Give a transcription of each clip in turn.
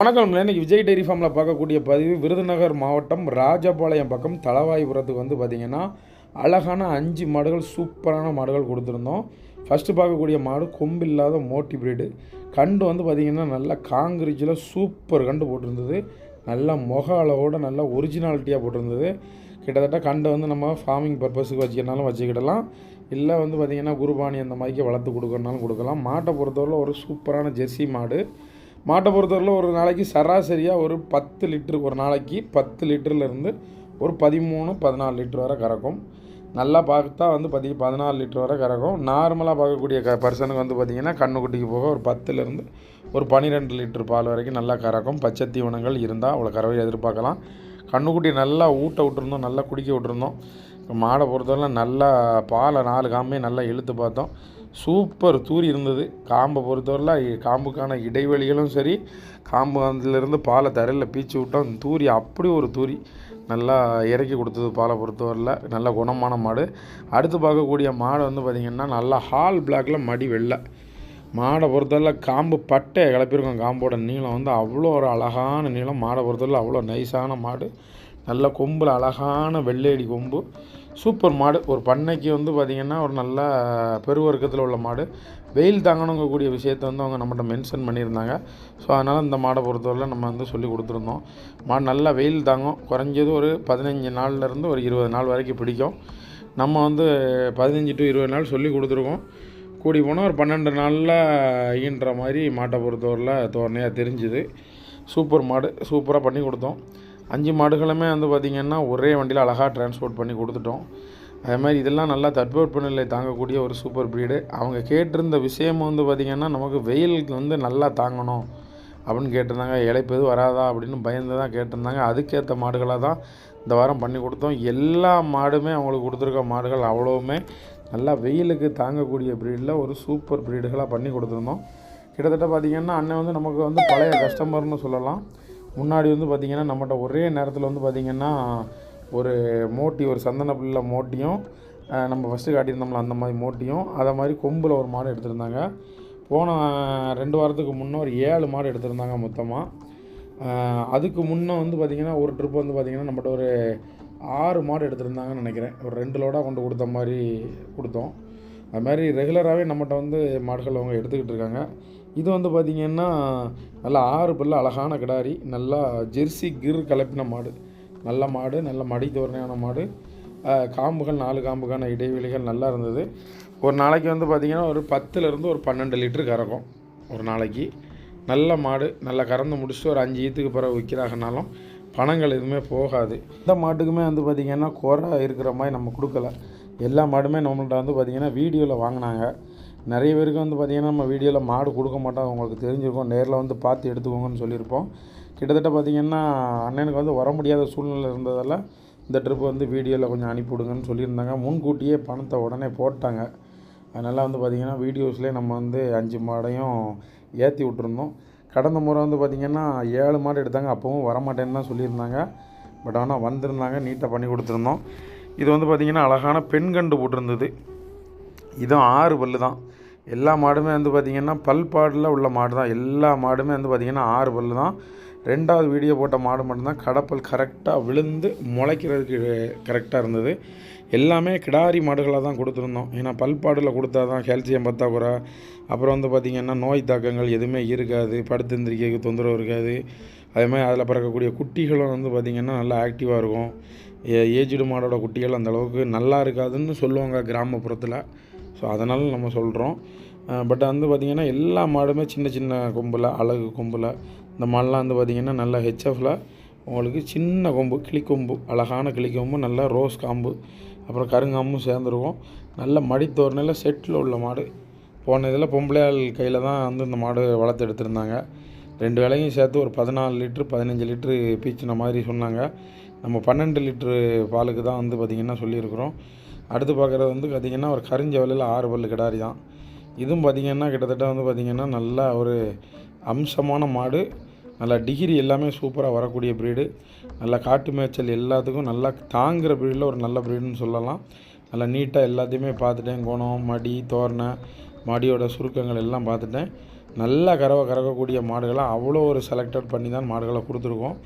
வணக்கம் இன்னைக்கு விஜய் டெய்ரி ஃபார்மில் பார்க்கக்கூடிய பதிவு விருதுநகர் மாவட்டம் ராஜபாளையம் பக்கம் தளவாய்புரத்துக்கு வந்து பார்த்திங்கன்னா அழகான அஞ்சு மாடுகள் சூப்பரான மாடுகள் கொடுத்துருந்தோம். ஃபஸ்ட்டு பார்க்கக்கூடிய மாடு கொம்பு இல்லாத மோட்டி பிரீடு கண்டு வந்து பார்த்திங்கன்னா நல்லா காங்கிரீச்சில் சூப்பர் கண்டு போட்டிருந்தது. நல்லா முக அளவோட நல்லா ஒரிஜினாலிட்டியாக போட்டிருந்தது. கிட்டத்தட்ட கண்டை வந்து நம்ம ஃபார்மிங் பர்பஸுக்கு வச்சுக்கிறனாலும் வச்சுக்கிடலாம். இல்லை வந்து பார்த்திங்கன்னா குருபாணி அந்த மாதிரிக்கு வளர்த்து கொடுக்கறனாலும் கொடுக்கலாம். மாட்டை பொறுத்தவரை ஒரு சூப்பரான ஜெர்சி மாடு. மாட்டை பொறுத்தவரையில் ஒரு நாளைக்கு சராசரியாக ஒரு பத்து லிட்ரு ஒரு நாளைக்கு பத்து லிட்டர்லேருந்து ஒரு பதிமூணு பதினாலு லிட்டர் வரை கறக்கும். நல்லா பார்த்தா வந்து பதி பதினாலு லிட்டர் வரை கறக்கும். நார்மலாக பார்க்கக்கூடிய க பர்சனுக்கு வந்து பார்த்திங்கன்னா கண்ணுக்குட்டிக்கு போக ஒரு பத்துலேருந்து ஒரு பன்னிரெண்டு லிட்டர் பால் வரைக்கும் நல்லா கறக்கும். பச்சை தீவனங்கள் இருந்தால் அவ்வளோ கறவை எதிர்பார்க்கலாம். கண்ணுக்குட்டி நல்லா ஊட்ட விட்டுருந்தோம் நல்லா குடிக்க விட்டுருந்தோம். மாடை பொறுத்தவரை நல்லா பாலை நாலு காமே நல்லா இழுத்து பார்த்தோம். சூப்பர் தூரி இருந்தது. காம்பை பொறுத்தவரையில் காம்புக்கான இடைவெளிகளும் சரி காம்பு அதிலிருந்து பாலை தரையில் பீச்சு விட்டோம். தூரி அப்படி ஒரு தூரி நல்லா இறக்கி கொடுத்தது பாலை பொறுத்தவரையில். நல்ல குணமான மாடு. அடுத்து பார்க்கக்கூடிய மாடு வந்து பார்த்திங்கன்னா நல்லா ஹால் பிளாக்கில் மடி வெள்ளை. மாடை பொறுத்தவரையில் காம்பு பட்டையை கிளப்பியிருக்கோம். காம்போட நீளம் வந்து அவ்வளோ ஒரு அழகான நீளம். மாடை பொறுத்தவரையில் அவ்வளோ நைஸான மாடு. நல்ல கொம்பில் அழகான வெள்ளையடி கொம்பு. சூப்பர் மாடு. ஒரு பண்ணைக்கு வந்து பார்த்திங்கன்னா ஒரு நல்ல பெருவர்க்கத்தில் உள்ள மாடு. வெயில் தாங்கணுங்கக்கூடிய விஷயத்த வந்து அவங்க நம்மகிட்ட மென்ஷன் பண்ணியிருந்தாங்க. ஸோ அதனால் இந்த மாடை பொறுத்தவரையில் நம்ம வந்து சொல்லி கொடுத்துருந்தோம். மாடு நல்லா வெயில் தாங்கும். குறைஞ்சது ஒரு பதினஞ்சு நாள்லேருந்து ஒரு இருபது நாள் வரைக்கும் பிடிக்கும். நம்ம வந்து பதினஞ்சு டு இருபது நாள் சொல்லி கொடுத்துருக்கோம். கூடி போனால் ஒரு பன்னெண்டு நாளில் ஈன்ற மாதிரி மாட்டை பொறுத்தவரையில் தோரணையாக தெரிஞ்சுது. சூப்பர் மாடு. சூப்பராக பண்ணி கொடுத்தோம். அஞ்சு மாடுகளுமே வந்து பார்த்திங்கன்னா ஒரே வண்டியில் அழகாக டிரான்ஸ்போர்ட் பண்ணி கொடுத்துட்டோம். அதே மாதிரி இதெல்லாம் நல்லா தட்பவெப்பநிலை தாங்கக்கூடிய ஒரு சூப்பர் ப்ரீடு அவங்க கேட்டிருந்த விஷயம் வந்து பார்த்திங்கன்னா நமக்கு வெயிலுக்கு வந்து நல்லா தாங்கணும் அப்படின்னு கேட்டிருந்தாங்க. இழைப்பு எதுவும் வராதா அப்படின்னு பயந்து தான் கேட்டிருந்தாங்க. அதுக்கேற்ற மாடுகளாக தான் இந்த வாரம் பண்ணி கொடுத்தோம். எல்லா மாடுமே அவங்களுக்கு கொடுத்துருக்க மாடுகள் அவ்வளோவுமே நல்லா வெயிலுக்கு தாங்கக்கூடிய ப்ரீடில் ஒரு சூப்பர் ப்ரீடுகளாக பண்ணி கொடுத்துருந்தோம். கிட்டத்தட்ட பார்த்திங்கன்னா அண்ணன் வந்து நமக்கு வந்து பழைய கஸ்டமர்னு சொல்லலாம். முன்னாடி வந்து பார்த்திங்கன்னா நம்மகிட்ட ஒரே நேரத்தில் வந்து பார்த்திங்கன்னா ஒரு மோட்டி ஒரு சந்தன புள்ள மோட்டியும் நம்ம ஃபஸ்ட்டு காட்டியிருந்தோம்ல அந்த மாதிரி மோட்டியும் அதை மாதிரி கொம்பில் ஒரு மாடு எடுத்திருந்தாங்க. போன ரெண்டு வாரத்துக்கு முன்னே ஒரு ஏழு மாடு எடுத்திருந்தாங்க மொத்தமாக அதுக்கு முன்னே வந்து பார்த்திங்கன்னா ஒரு ட்ரிப் வந்து பார்த்திங்கன்னா நம்மகிட்ட ஒரு ஆறு மாடு எடுத்திருந்தாங்கன்னு நினைக்கிறேன். ஒரு ரெண்டு லோடாக கொண்டு கொடுத்த மாதிரி கொடுத்தோம். அது மாதிரி ரெகுலராகவே நம்மகிட்ட வந்து மாடுகள் அவங்க எடுத்துக்கிட்டு இருக்காங்க. இது வந்து பார்த்திங்கன்னா நல்லா ஆறு பல்ல அழகான கிடாரி நல்லா ஜெர்சி கிர் கலப்பின மாடு. நல்ல மாடு நல்ல மடி தோரணையான மாடு. காம்புகள் நாலு காம்புக்கான இடைவெளிகள் நல்லா இருந்தது. ஒரு நாளைக்கு வந்து பார்த்திங்கன்னா ஒரு பத்துலேருந்து ஒரு பன்னெண்டு லிட்டரு கறக்கும். ஒரு நாளைக்கு. நல்ல மாடு நல்லா கறந்து முடிச்சுட்டு ஒரு அஞ்சு ஈத்துக்கு பிறகு விற்கிறாங்கனாலும் பணங்கள் எதுவுமே போகாது. இந்த மாட்டுக்குமே வந்து பார்த்திங்கன்னா குறை இருக்கிற மாதிரி நம்ம கொடுக்கல. எல்லா மாடுமே நம்மள்ட்ட வந்து பார்த்திங்கன்னா வீடியோவில் வாங்கினாங்க. நிறைய பேருக்கு வந்து பார்த்திங்கன்னா நம்ம வீடியோவில் மாடு கொடுக்க மாட்டோம். உங்களுக்கு தெரிஞ்சிருக்கும். நேரில் வந்து பார்த்து எடுத்துக்கோங்கன்னு சொல்லியிருப்போம். கிட்டத்தட்ட பார்த்திங்கன்னா அண்ணனுக்கு வந்து வர முடியாத சூழ்நிலை இருந்ததால் இந்த ட்ரிப் வந்து வீடியோவில் கொஞ்சம் அனுப்பிவிடுங்கன்னு சொல்லியிருந்தாங்க. முன்கூட்டியே பணத்தை உடனே போட்டாங்க. அதனால் வந்து பார்த்திங்கன்னா வீடியோஸ்லேயே நம்ம வந்து அஞ்சு மாடையும் ஏற்றி விட்டுருந்தோம். கடந்த முறை வந்து பார்த்திங்கன்னா ஏழு மாடு எடுத்தாங்க. அப்போவும் வரமாட்டேன்னு தான் சொல்லியிருந்தாங்க. பட் ஆனால் வந்திருந்தாங்க. நீட்டாக பண்ணி கொடுத்துருந்தோம். இது வந்து பார்த்திங்கன்னா அழகான பெண் கண்டு போட்டிருந்தது. இதுவும் ஆறு பல்லு தான். எல்லா மாடுமே வந்து பார்த்திங்கன்னா பல்பாடில் உள்ள மாடு தான். எல்லா மாடுமே வந்து பார்த்திங்கன்னா ஆறு பல்லு தான். ரெண்டாவது வீடியோ போட்ட மாடு மட்டும்தான். கடப்பல் கரெக்டாக விழுந்து முளைக்கிறதுக்கு கரெக்டாக இருந்தது. எல்லாமே கிடாரி மாடுகளாக தான் கொடுத்துருந்தோம். ஏன்னா பல்பாடில் கொடுத்தா தான் கால்சியம் பத்தாக்குறை. அப்புறம் வந்து பார்த்திங்கன்னா நோய் தாக்கங்கள் எதுவுமே இருக்காது. படுத்து எந்திரிக்க தொந்தரவு இருக்காது. அதே மாதிரி அதில் பிறக்கக்கூடிய குட்டிகளும் வந்து பார்த்திங்கன்னா நல்லா ஆக்டிவாக இருக்கும். ஏஜ்டு மாடோட குட்டிகள் அந்தளவுக்கு நல்லா இருக்காதுன்னு சொல்லுவாங்க கிராமப்புறத்தில். ஸோ அதனால் நம்ம சொல்கிறோம் பட் வந்து பார்த்திங்கன்னா எல்லா மாடுமே சின்ன சின்ன கொம்பில் அழகு கொம்பில் இந்த மாடெலாம் வந்து பார்த்திங்கன்னா நல்லா ஹெச்எஃபில் உங்களுக்கு சின்ன கொம்பு கிளிக்கொம்பு அழகான கிளிக்கொம்பு நல்லா ரோஸ் காம்பு அப்புறம் கருங்காம்பும் சேர்ந்துருக்கும். நல்ல மடித்தோரணையில் செட்டில் உள்ள மாடு. போன இதில் பொம்பளையாள் கையில் தான் வந்து இந்த மாடு வளர்த்து எடுத்திருந்தாங்க. ரெண்டு வேலையும் சேர்த்து ஒரு பதினாலு லிட்ரு பதினஞ்சு லிட்ரு பீச்சின மாதிரி சொன்னாங்க. நம்ம பன்னெண்டு லிட்ரு பாலுக்கு தான் வந்து பார்த்திங்கன்னா சொல்லியிருக்கிறோம். அடுத்து பார்க்குறது வந்து பார்த்திங்கன்னா ஒரு கரிஞ்ச வலையில் ஆறு பல்லு கிடாரி தான். இதுவும் பார்த்திங்கன்னா கிட்டத்தட்ட வந்து பார்த்திங்கன்னா நல்ல ஒரு அம்சமான மாடு. நல்லா டிகிரி எல்லாமே சூப்பராக வரக்கூடிய ப்ரீடு நல்லா காட்டு மேய்ச்சல் எல்லாத்துக்கும் நல்லா தாங்குகிற ப்ரீடில் ஒரு நல்ல ப்ரீடுன்னு சொல்லலாம். நல்லா நீட்டாக எல்லாத்தையுமே பார்த்துட்டேன். குணம் மடி தோரணை மடியோட சுருக்கங்கள் எல்லாம் பார்த்துட்டேன். நல்லா கறவை கறக்கக்கூடிய மாடுகளை அவ்வளோ ஒரு செலக்டட் பண்ணி தான் மாடுகளை கொடுத்துருக்கோம்.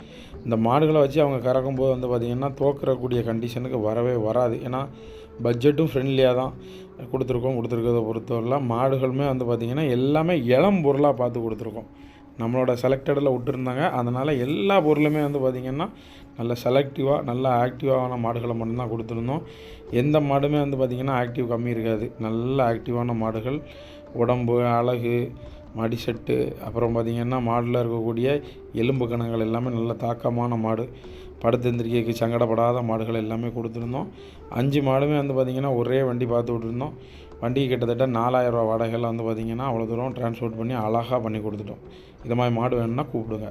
இந்த மாடுகளை வச்சு அவங்க கறக்கும்போது வந்து பார்த்திங்கன்னா தோக்கிறக்கூடிய கண்டிஷனுக்கு வரவே வராது. ஏன்னா பட்ஜெட்டும் ஃப்ரெண்ட்லியாக தான் கொடுத்துருக்கோம் கொடுத்துருக்கிறத பொறுத்தவரைலாம் மாடுகளுமே வந்து பார்த்திங்கன்னா எல்லாமே இளம் பொருளாக பார்த்து கொடுத்துருக்கோம். நம்மளோட செலக்டடில் விட்டுருந்தாங்க. அதனால் எல்லா பொருளுமே வந்து பார்த்திங்கன்னா நல்ல செலக்டிவாக நல்ல ஆக்டிவான மாடுகளை மட்டும்தான் கொடுத்துருந்தோம். எந்த மாடுமே வந்து பார்த்திங்கன்னா ஆக்டிவ் கம்மி இருக்காது. நல்ல ஆக்டிவான மாடுகள். உடம்பு அழகு மடிசெட்டு அப்புறம் பார்த்திங்கன்னா மாடில் இருக்கக்கூடிய எலும்பு கணங்கள் எல்லாமே நல்ல தாக்கமான மாடு. படுத்து எந்திரிக்கைக்கு சங்கடப்படாத மாடுகள் எல்லாமே கொடுத்துருந்தோம். அஞ்சு மாடுமே வந்து பார்த்திங்கன்னா ஒரே வண்டி பார்த்து விட்டுருந்தோம். வண்டிக்கு கிட்டத்தட்ட நாலாயிரரூவா வாடகையில் வந்து பார்த்திங்கன்னா அவ்வளோ தூரம் டிரான்ஸ்போர்ட் பண்ணி அழகாக பண்ணி கொடுத்துட்டோம். இது மாதிரி மாடு வேணும்னா கூப்பிடுங்க.